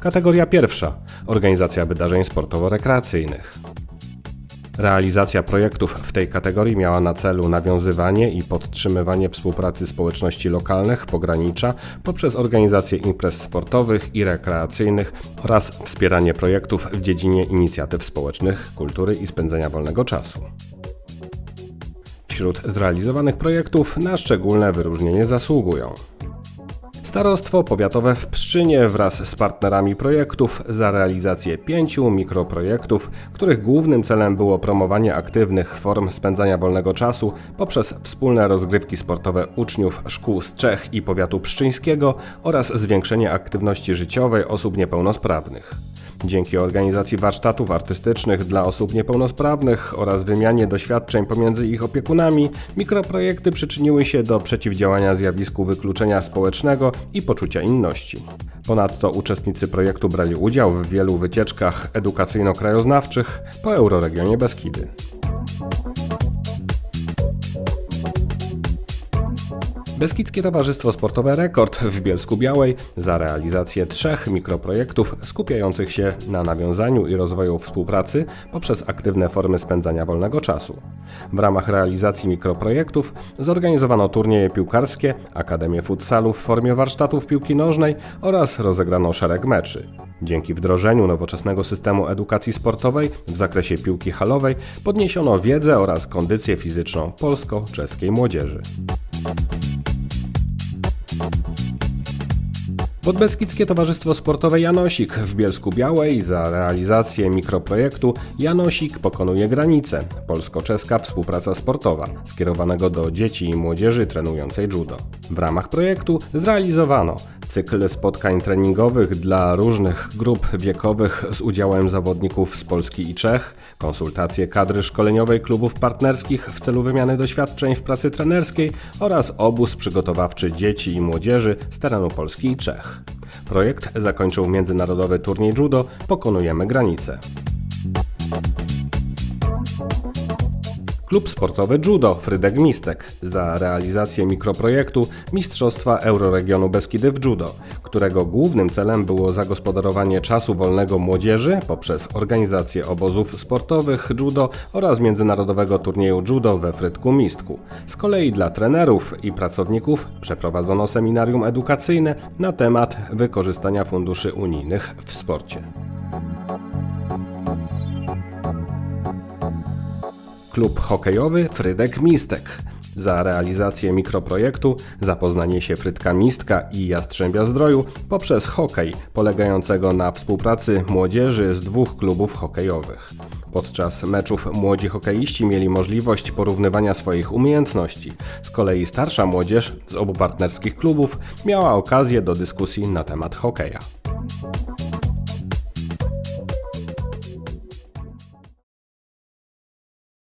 Kategoria pierwsza. Organizacja wydarzeń sportowo-rekreacyjnych. Realizacja projektów w tej kategorii miała na celu nawiązywanie i podtrzymywanie współpracy społeczności lokalnych pogranicza poprzez organizację imprez sportowych i rekreacyjnych oraz wspieranie projektów w dziedzinie inicjatyw społecznych, kultury i spędzenia wolnego czasu. Wśród zrealizowanych projektów na szczególne wyróżnienie zasługują Starostwo Powiatowe w Pszczynie wraz z partnerami projektów za realizację pięciu mikroprojektów, których głównym celem było promowanie aktywnych form spędzania wolnego czasu poprzez wspólne rozgrywki sportowe uczniów szkół z Czech i powiatu pszczyńskiego oraz zwiększenie aktywności życiowej osób niepełnosprawnych. Dzięki organizacji warsztatów artystycznych dla osób niepełnosprawnych oraz wymianie doświadczeń pomiędzy ich opiekunami, mikroprojekty przyczyniły się do przeciwdziałania zjawisku wykluczenia społecznego i poczucia inności. Ponadto uczestnicy projektu brali udział w wielu wycieczkach edukacyjno-krajoznawczych po Euroregionie Beskidy. Beskidzkie Towarzystwo Sportowe Rekord w Bielsku Białej za realizację trzech mikroprojektów skupiających się na nawiązaniu i rozwoju współpracy poprzez aktywne formy spędzania wolnego czasu. W ramach realizacji mikroprojektów zorganizowano turnieje piłkarskie, akademię futsalu w formie warsztatów piłki nożnej oraz rozegrano szereg meczy. Dzięki wdrożeniu nowoczesnego systemu edukacji sportowej w zakresie piłki halowej podniesiono wiedzę oraz kondycję fizyczną polsko-czeskiej młodzieży. Podbeskidzkie Towarzystwo Sportowe Janosik w Bielsku Białej za realizację mikroprojektu Janosik pokonuje granice. Polsko-czeska współpraca sportowa skierowanego do dzieci i młodzieży trenującej judo. W ramach projektu zrealizowano cykl spotkań treningowych dla różnych grup wiekowych z udziałem zawodników z Polski i Czech, konsultacje kadry szkoleniowej klubów partnerskich w celu wymiany doświadczeń w pracy trenerskiej oraz obóz przygotowawczy dzieci i młodzieży z terenu Polski i Czech. Projekt zakończył międzynarodowy turniej judo Pokonujemy granice. Klub sportowy Judo Frydek Mistek za realizację mikroprojektu Mistrzostwa Euroregionu Beskidy w Judo, którego głównym celem było zagospodarowanie czasu wolnego młodzieży poprzez organizację obozów sportowych judo oraz międzynarodowego turnieju judo we Frydku Mistku. Z kolei dla trenerów i pracowników przeprowadzono seminarium edukacyjne na temat wykorzystania funduszy unijnych w sporcie. Klub hokejowy Frydek Mistek. Za realizację mikroprojektu zapoznanie się Frydka Mistka i Jastrzębia Zdroju poprzez hokej polegającego na współpracy młodzieży z dwóch klubów hokejowych. Podczas meczów młodzi hokeiści mieli możliwość porównywania swoich umiejętności. Z kolei starsza młodzież z obu partnerskich klubów miała okazję do dyskusji na temat hokeja.